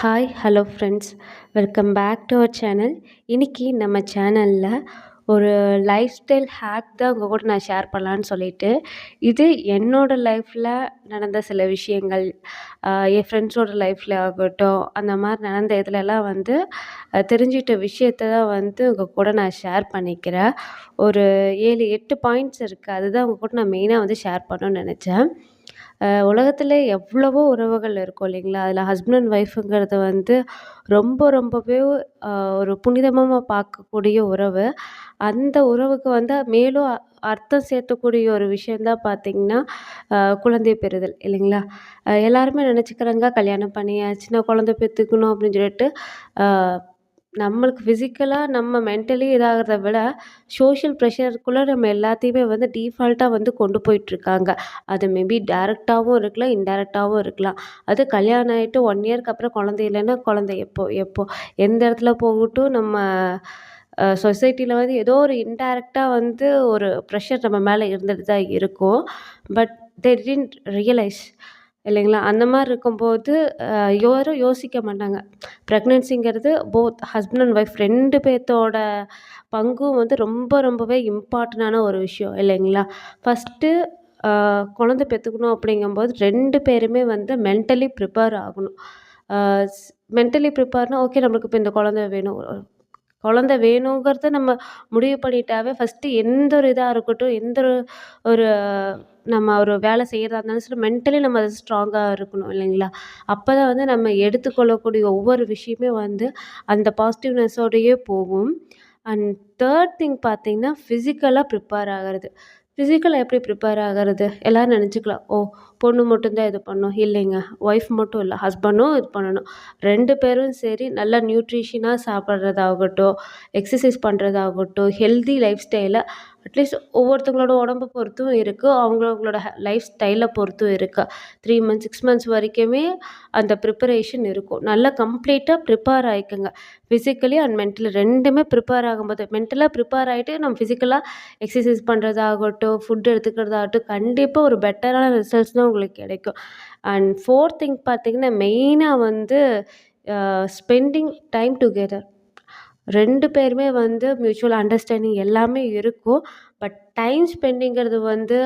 Hi hello friends welcome back to our channel இன்றைக்கி நம்ம சேனலில் ஒரு லைஃப் ஸ்டைல் ஹேக் தான் உங்கள் கூட நான் ஷேர் பண்ணலான்னு சொல்லிட்டு இது என்னோடய லைஃப்பில் நடந்த சில விஷயங்கள் என் ஃப்ரெண்ட்ஸோட லைஃப்பில் ஆகட்டும் அந்த மாதிரி நடந்த இதுலலாம் வந்து தெரிஞ்சுக்கிட்ட விஷயத்த தான் வந்து உங்கள் கூட நான் ஷேர் பண்ணிக்கிறேன். ஒரு ஏழு எட்டு பாயிண்ட்ஸ் இருக்குது அதுதான் உங்கள் கூட நான் மெயினாக வந்து ஷேர் பண்ணணும்னு நினச்சேன். உலகத்தில் எவ்வளவோ உறவுகள் இருக்கும் இல்லைங்களா? அதில் ஹஸ்பண்ட் அண்ட் ஒய்ஃபுங்கிறது வந்து ரொம்ப ரொம்பவே ஒரு புனிதமாக பார்க்கக்கூடிய உறவு. அந்த உறவுக்கு வந்து மேலும் அர்த்தம் சேர்த்தக்கூடிய ஒரு விஷயந்தான் பார்த்தீங்கன்னா பார்த்திங்கன்னா குழந்தை பெறுதல் இல்லைங்களா? எல்லாருமே நினச்சிக்கிறாங்க கல்யாணம் பண்ணியாச்சுன்னா குழந்த பெற்றுக்கணும் அப்படின்னு சொல்லிட்டு நம்மளுக்கு ஃபிசிக்கலாக நம்ம மென்டலி இதாகிறத விட சோஷியல் ப்ரெஷருக்குள்ளே நம்ம எல்லாத்தையுமே வந்து டீஃபால்ட்டாக வந்து கொண்டு போயிட்டுருக்காங்க. அது மேபி டேரெக்டாகவும் இருக்கலாம் இன்டேரக்டாகவும் இருக்கலாம். அது கல்யாணம் ஆகிட்டு ஒன் இயர்க்கு அப்புறம் குழந்தை இல்லைன்னா குழந்தை எப்போ எப்போ? எந்த இடத்துல போகட்டும் நம்ம சொசைட்டியில் வந்து ஏதோ ஒரு இன்டேரக்டாக வந்து ஒரு ப்ரெஷர் நம்ம மேலே இருந்துட்டு தான் இருக்கும். பட் தே டிடன்ட் ரியலைஸ் இல்லைங்களா? அந்த மாதிரி இருக்கும்போது யாரும் யோசிக்க மாட்டாங்க. ப்ரெக்னென்சிங்கிறது போத் ஹஸ்பண்ட் அண்ட் ஒய்ஃப் ரெண்டு பேர்த்தோட பங்கும் வந்து ரொம்ப ரொம்பவே இம்பார்ட்டண்டான ஒரு விஷயம் இல்லைங்களா? ஃபஸ்ட்டு குழந்த பெற்றுக்கணும் அப்படிங்கும்போது ரெண்டு பேருமே வந்து மென்டலி ப்ரிப்பேர் ஆகணும். மென்டலி ப்ரிப்பேர்னால் ஓகே நம்மளுக்கு இப்போ இந்த குழந்த வேணும். குழந்த வேணுங்கிறத நம்ம முடிவு பண்ணிட்டாவே ஃபஸ்ட்டு எந்த ஒரு இதாக இருக்கட்டும் எந்த ஒரு ஒரு நம்ம ஒரு வேலை செய்கிறதா இருந்தாலும் சரி மென்டலி நம்ம அது ஸ்ட்ராங்காக இருக்கணும் இல்லைங்களா? அப்போ தான் வந்து நம்ம எடுத்துக்கொள்ளக்கூடிய ஒவ்வொரு விஷயமே வந்து அந்த பாசிட்டிவ்னஸோடையே போகும். அண்ட் தேர்ட் திங் பார்த்திங்கன்னா ஃபிசிக்கலாக ப்ரிப்பேர் ஆகிறது. ஃபிசிக்கலாக எப்படி ப்ரிப்பேர் ஆகிறது? எல்லோரும் நினச்சிக்கலாம். ஓ பொண்ணு மட்டும்தான் இது பண்ணும் இல்லைங்க ஒய்ஃப் மட்டும் இல்லை ஹஸ்பண்டும் இது பண்ணணும். ரெண்டு பேரும் சரி நல்லா நியூட்ரிஷனாக சாப்பிட்றதாகட்டும் எக்ஸசைஸ் பண்ணுறதாகட்டும் ஹெல்தி லைஃப் ஸ்டைலை அட்லீஸ்ட் ஒவ்வொருத்தவங்களோட உடம்ப பொறுத்தும் இருக்குது அவங்கவுங்களோட லைஃப் ஸ்டைலை பொறுத்தும் இருக்குது த்ரீ மந்த்ஸ் சிக்ஸ் மந்த்ஸ் வரைக்குமே அந்த ப்ரிப்பரேஷன் இருக்கும். நல்லா கம்ப்ளீட்டாக ப்ரிப்பேர் ஆகிக்குங்க ஃபிசிக்கலி அண்ட் மென்டலி ரெண்டுமே ப்ரிப்பேர் ஆகும்போது மென்டலாக ப்ரிப்பேர் ஆகிட்டு நம்ம ஃபிசிக்கலாக எக்ஸசைஸ் பண்ணுறதாகட்டும் ஃபுட் எடுத்துக்கிறதாகட்டும் கண்டிப்பாக ஒரு பெட்டரான ரிசல்ட்ஸ் தான் உங்களுக்கு கிடைக்கும். அண்ட் ஃபோர்த் திங் பார்த்திங்கன்னா மெயினாக வந்து ஸ்பெண்டிங் டைம் டுகெதர் ரெண்டு பேருமே வந்து மியூச்சுவல் அண்டர்ஸ்டாண்டிங் எல்லாமே இருக்கும். பட் டைம் ஸ்பெண்டிங்கிறது வந்து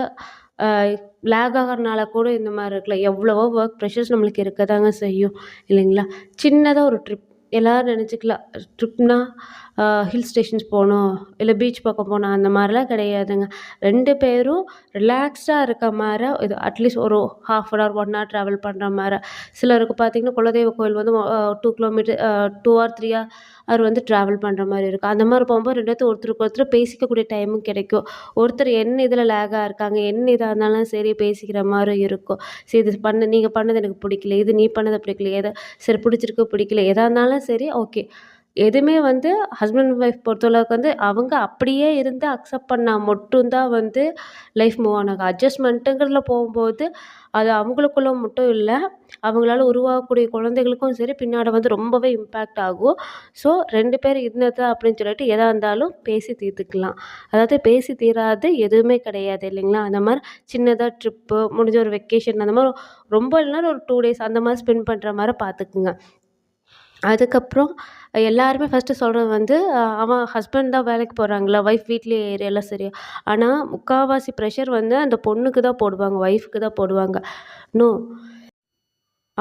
லேக் ஆகிறனால கூட இந்த மாதிரி இருக்கலாம். எவ்வளவோ ஒர்க் ப்ரெஷர்ஸ் நம்மளுக்கு இருக்க தாங்க செய்யும் இல்லைங்களா? சின்னதாக ஒரு ட்ரிப் எல்லோரும் நினச்சிக்கலாம் ட்ரிப்னால் ஹில் ஸ்டேஷன்ஸ் போகணும் இல்லை பீச் பக்கம் போகணும் அந்த மாதிரிலாம் கிடையாதுங்க. ரெண்டு பேரும் ரிலாக்ஸ்டாக இருக்க மாதிரி இது அட்லீஸ்ட் ஒரு half an hour one hour travel பண்ணுற மாதிரி. சிலருக்கு பார்த்திங்கன்னா குலதெய்வ கோயில் வந்து two kilometre two or three hour வந்து ட்ராவல் பண்ணுற மாதிரி இருக்கும். அந்த மாதிரி போகும்போது ரெண்டு ஒருத்தருக்கு ஒருத்தர் பேசிக்கக்கூடிய டைமும் கிடைக்கும். ஒருத்தர் என்ன இதில் லேகாக இருக்காங்க என்ன இதாக இருந்தாலும் சரி பேசிக்கிற மாதிரி இருக்கும். சரி இது பண்ண நீங்கள் பண்ணது எனக்கு பிடிக்கல இது நீ பண்ணது பிடிக்கல எதை சரி பிடிச்சிருக்கு பிடிக்கல எதாக இருந்தாலும் சரி ஓகே எதுவுமே வந்து ஹஸ்பண்ட் அண்ட் ஒய்ஃப் பொறுத்தளவுக்கு வந்து அவங்க அப்படியே இருந்து அக்செப்ட் பண்ணால் மட்டும்தான் வந்து லைஃப் மூவ் ஆன் ஆகும். அட்ஜஸ்ட்மெண்ட்டுங்கிறதுல போகும்போது அது அவங்களுக்குள்ள மட்டும் இல்லை அவங்களால உருவாகக்கூடிய குழந்தைகளுக்கும் சரி பின்னாடி வந்து ரொம்பவே இம்பேக்ட் ஆகும். ஸோ ரெண்டு பேர் இருந்தது அப்படின்னு சொல்லிட்டு எதாக இருந்தாலும் பேசி தீர்த்துக்கலாம். அதாவது பேசி தீராது எதுவுமே கிடையாது இல்லைங்களா? அந்த மாதிரி சின்னதாக ட்ரிப்பு முடிஞ்ச ஒரு வெக்கேஷன் அந்த மாதிரி ரொம்ப இல்லைனா ஒரு டூ டேஸ் அந்த மாதிரி ஸ்பெண்ட் பண்ணுற மாதிரி பார்த்துக்குங்க. அதுக்கப்புறம் எல்லாருமே ஃபஸ்ட்டு சொல்கிறது வந்து அவன் ஹஸ்பண்ட் தான் வேலைக்கு போகிறாங்களா ஒய்ஃப் வீட்லேயே எல்லாம் சரியா ஆனால் முக்கால்வாசி ப்ரெஷர் வந்து அந்த பொண்ணுக்கு தான் போடுவாங்க ஒய்ஃப்க்கு தான் போடுவாங்க. நோ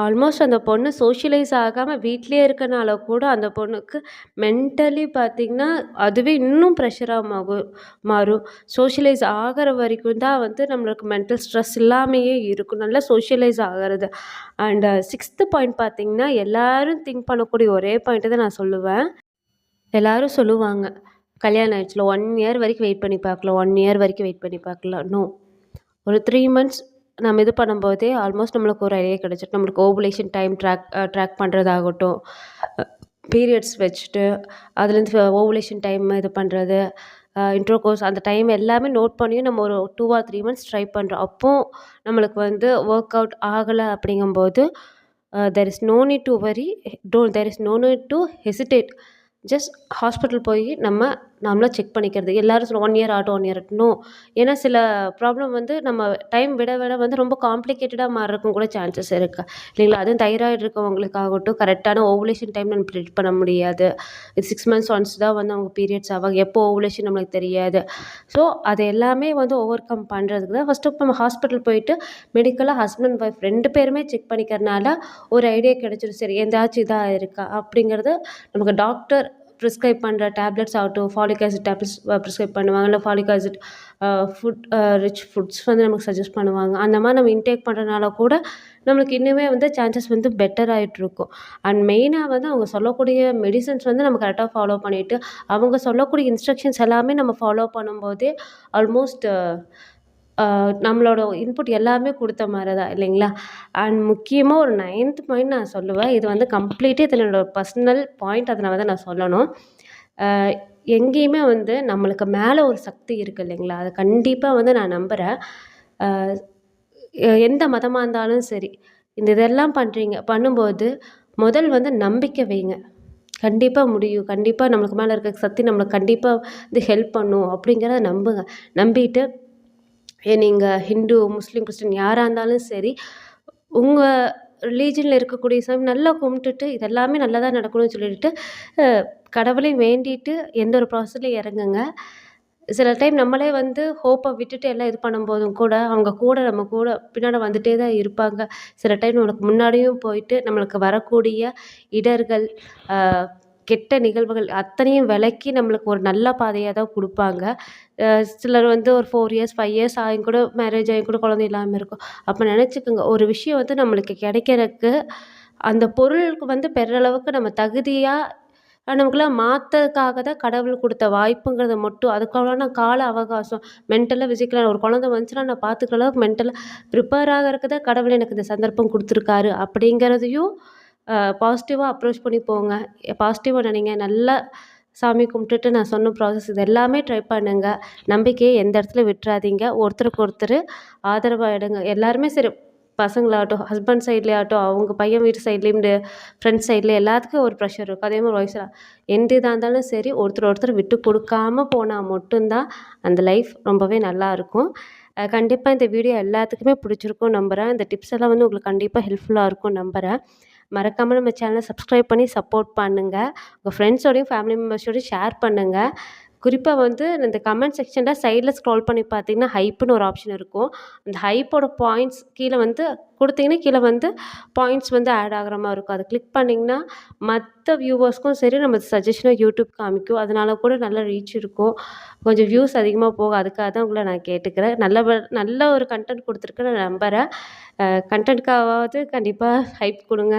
ஆல்மோஸ்ட் அந்த பொண்ணு சோஷியலைஸ் ஆகாமல் வீட்டிலே இருக்கனால கூட அந்த பொண்ணுக்கு மென்டலி பார்த்திங்கன்னா அதுவே இன்னும் ப்ரெஷராக மாகும் மாறும். சோஷியலைஸ் ஆகிற வரைக்கும் தான் வந்து நம்மளுக்கு மென்டல் ஸ்ட்ரெஸ் இல்லாமையே இருக்கும். நல்லா சோஷியலைஸ் ஆகிறது. அண்ட் சிக்ஸ்த்து uh, பாயிண்ட் பார்த்திங்கன்னா எல்லோரும் திங்க் பண்ணக்கூடிய ஒரே பாயிண்ட்டு தான் நான் சொல்லுவேன். எல்லோரும் சொல்லுவாங்க கல்யாணம் ஆயிடுச்சுல ஒன் இயர் வரைக்கும் வெயிட் பண்ணி பார்க்கலாம் ஒன் இயர் வரைக்கும் வெயிட் பண்ணி பார்க்கலாம். நோ ஒரு த்ரீ மந்த்ஸ் நம்ம இது பண்ணும்போதே ஆல்மோஸ்ட் நம்மளுக்கு ஒரு ஐடியா கிடச்சிட்டு நம்மளுக்கு ஓவுலேஷன் டைம் ட்ராக் ட்ராக் பண்ணுறதாகட்டும் பீரியட்ஸ் வச்சுட்டு அதுலேருந்து ஓவுலேஷன் டைம் இது பண்ணுறது இன்ட்ரோ கோர்ஸ் அந்த டைம் எல்லாமே நோட் பண்ணியும் நம்ம ஒரு two or three months try பண்ணுறோம் அப்போது நம்மளுக்கு வந்து ஒர்க் அவுட் ஆகலை அப்படிங்கும்போது there is no need to worry don't there is no need to hesitate just hospital போய் நம்ம நாமளாக செக் பண்ணிக்கிறது. எல்லோரும் சொல்லுவோம் ஒன் இயர் ஆகட்டும் ஒன் இயர் ஆகட்டும். ஏன்னா சில ப்ராப்ளம் வந்து நம்ம டைம் விட விட வந்து ரொம்ப காம்ப்ளிகேட்டடாக மாறுறக்கும் கூட சான்சஸ் இருக்குது இல்லைங்களா? அதுவும் தைராய்டு இருக்கவங்களுக்காகட்டும் கரெக்டான ஓவுலேஷன் டைம் நம்ம ப்ரிடிக்ட் பண்ண முடியாது. இது சிக்ஸ் மந்த்ஸ் ஒன்ஸ் தான் வந்து அவங்க பீரியட்ஸ் ஆவாங்க. எப்போ ஓவுலேஷன் நம்மளுக்கு தெரியாது. ஸோ அது எல்லாமே வந்து ஓவர் கம் பண்ணுறதுக்கு தான் ஃபஸ்ட்டு நம்ம ஹாஸ்பிட்டல் போயிட்டு மெடிக்கலாக ஹஸ்பண்ட் ஒய்ஃப் ரெண்டு பேருமே செக் பண்ணிக்கிறனால ஒரு ஐடியா கிடச்சிரும். சரி எந்தாச்சும் இதாக இருக்கா? அப்படிங்கிறது நமக்கு டாக்டர் ப்ரிஸ்கிரைப் பண்ணுற டேப்லெட்ஸ் ஆகட்டும் ஃபாலிக் ஆசிட் டேப்லெட்ஸ் ப்ரிஸ்கிரைப் பண்ணுவாங்க. இல்லை folic acid food rich foods வந்து நமக்கு சஜஸ்ட் பண்ணுவாங்க. அந்த மாதிரி நம்ம இன்டேக் பண்ணுறனால கூட நம்மளுக்கு இன்னுமே வந்து சான்சஸ் வந்து பெட்டர் ஆகிட்ருக்கும் அண்ட் மெயினாக வந்து அவங்க சொல்லக்கூடிய மெடிசன்ஸ் வந்து நம்ம கரெக்டாக ஃபாலோ பண்ணிவிட்டு அவங்க சொல்லக்கூடிய இன்ஸ்ட்ரக்ஷன்ஸ் எல்லாமே நம்ம ஃபாலோ பண்ணும்போதே ஆல்மோஸ்ட் நம்மளோட இன்புட் எல்லாமே கொடுத்த மாதிரி தான் இல்லைங்களா? அண்ட் முக்கியமாக ஒரு நைன்த் பாயிண்ட் நான் சொல்லுவேன். இது வந்து கம்ப்ளீட்டே இதில் என்னோட பர்சனல் பாயிண்ட் அதனால தான் நான் சொல்லணும். எங்கேயுமே வந்து நம்மளுக்கு மேலே ஒரு சக்தி இருக்குது இல்லைங்களா? அதை கண்டிப்பாக வந்து நான் நம்புகிறேன் எந்த மதமாக இருந்தாலும் சரி இந்த இதெல்லாம் பண்ணுறீங்க பண்ணும்போது முதல் வந்து நம்பிக்கை வைங்க. கண்டிப்பாக முடியும். கண்டிப்பாக நம்மளுக்கு மேலே இருக்க சக்தி நம்மளுக்கு கண்டிப்பாக இது ஹெல்ப் பண்ணும் அப்படிங்கிறத நம்புங்க. நம்பிட்டு நீங்கள் ஹிந்து முஸ்லீம் கிறிஸ்டின் யாராக இருந்தாலும் சரி உங்கள் ரிலீஜனில் இருக்கக்கூடிய சாமி நல்லா கும்பிட்டுட்டு இதெல்லாமே நல்லதாக நடக்கணும்னு சொல்லிட்டு கடவுளையும் வேண்டிட்டு எந்த ஒரு ப்ராசஸ்லையும் இறங்குங்க. சில டைம் நம்மளே வந்து ஹோப்பை விட்டுட்டு எல்லாம் இது பண்ணும்போதும் கூட அவங்க கூட நம்ம கூட பின்னாடி வந்துகிட்டே தான் இருப்பாங்க. சில டைம் நம்மளுக்கு முன்னாடியும் போயிட்டு நம்மளுக்கு வரக்கூடிய இடர்கள் கெட்ட நிகழ்வுகள் அத்தனையும் விலக்கி நம்மளுக்கு ஒரு நல்ல பாதையாக தான் கொடுப்பாங்க. சிலர் வந்து ஒரு ஃபோர் இயர்ஸ் ஃபைவ் இயர்ஸ் ஆகியும் கூட மேரேஜ் ஆகியும் கூட குழந்தை இல்லாமல் இருக்கும். அப்போ நினச்சிக்கோங்க ஒரு விஷயம் வந்து நம்மளுக்கு கிடைக்கிறதுக்கு அந்த பொருளுக்கு வந்து பெறளவுக்கு நம்ம தகுதியாக நமக்குலாம் மாற்றதுக்காக தான் கடவுள் கொடுத்த வாய்ப்புங்கிறத மட்டும் அதுக்கான கால அவகாசம் மென்டலாக ஃபிசிக்கலாக ஒரு குழந்த வந்துச்சுன்னா நான் பார்த்துக்கிற அளவுக்கு மென்டலாக ப்ரிப்பேர் ஆகிறதுக்கு தான் கடவுள் எனக்கு இந்த சந்தர்ப்பம் கொடுத்துருக்காரு அப்படிங்கிறதையும் பாசிட்டிவாக அப்ரோச் பண்ணி போங்க. பாசிட்டிவாக நினைங்க. நல்லா சாமி கும்பிட்டுட்டு நான் சொன்ன ப்ராசஸ் இது எல்லாமே ட்ரை பண்ணுங்கள் நம்பிக்கையை எந்த இடத்துல விட்டுறாதீங்க. ஒருத்தருக்கு ஒருத்தர் ஆதரவாக எடுங்க. எல்லாருமே சரி பசங்களாகட்டும் ஹஸ்பண்ட் சைட்லேயாகட்டும் அவங்க பையன் வீட்டு சைட்லேயும் ஃப்ரெண்ட்ஸ் சைடில் எல்லாத்துக்கும் ஒரு ப்ரெஷர் இருக்கும். அதே மாதிரி ஒய்ஃப் எந்த இதாக இருந்தாலும் சரி ஒருத்தர் ஒருத்தர் விட்டு கொடுக்காம போனால் மட்டும்தான் அந்த லைஃப் ரொம்பவே நல்லாயிருக்கும் கண்டிப்பாக இந்த வீடியோ எல்லாத்துக்குமே பிடிச்சிருக்கும் நம்புகிறேன் இந்த டிப்ஸ் எல்லாம் வந்து உங்களுக்கு கண்டிப்பாக ஹெல்ப்ஃபுல்லாக இருக்கும் நம்புகிறேன் மறக்காமல் நம்ம சேனலை சப்ஸ்கிரைப் பண்ணி சப்போர்ட் பண்ணுங்கள் உங்கள் ஃப்ரெண்ட்ஸோடையும் ஃபேமிலி மெம்பர்ஸோடையும் ஷேர் பண்ணுங்கள் குறிப்பாக வந்து இந்த கமெண்ட் செக்ஷனில் சைடில் ஸ்க்ரால் பண்ணி பார்த்தீங்கன்னா ஹைப்புன்னு ஒரு ஆப்ஷன் இருக்கும். அந்த ஹைப்போட பாயிண்ட்ஸ் கீழே வந்து கொடுத்தீங்கன்னா கீழே வந்து பாயிண்ட்ஸ் வந்து ஆட் ஆகிற மாதிரி இருக்கும். அதை கிளிக் பண்ணிங்கன்னா மற்ற வியூவர்ஸ்க்கும் சரி நம்ம சஜஷனாக யூடியூப் காமிக்கும். அதனால கூட நல்ல ரீச் இருக்கும். கொஞ்சம் வியூஸ் அதிகமாக போகும். அதுக்காக தான் உங்களை நான் கேட்டுக்கிறேன். நல்ல நல்ல ஒரு கண்டென்ட் கொடுத்துருக்கேன் நான் நம்புகிறேன் கண்டென்ட்காவது கண்டிப்பாக ஹைப் கொடுங்க.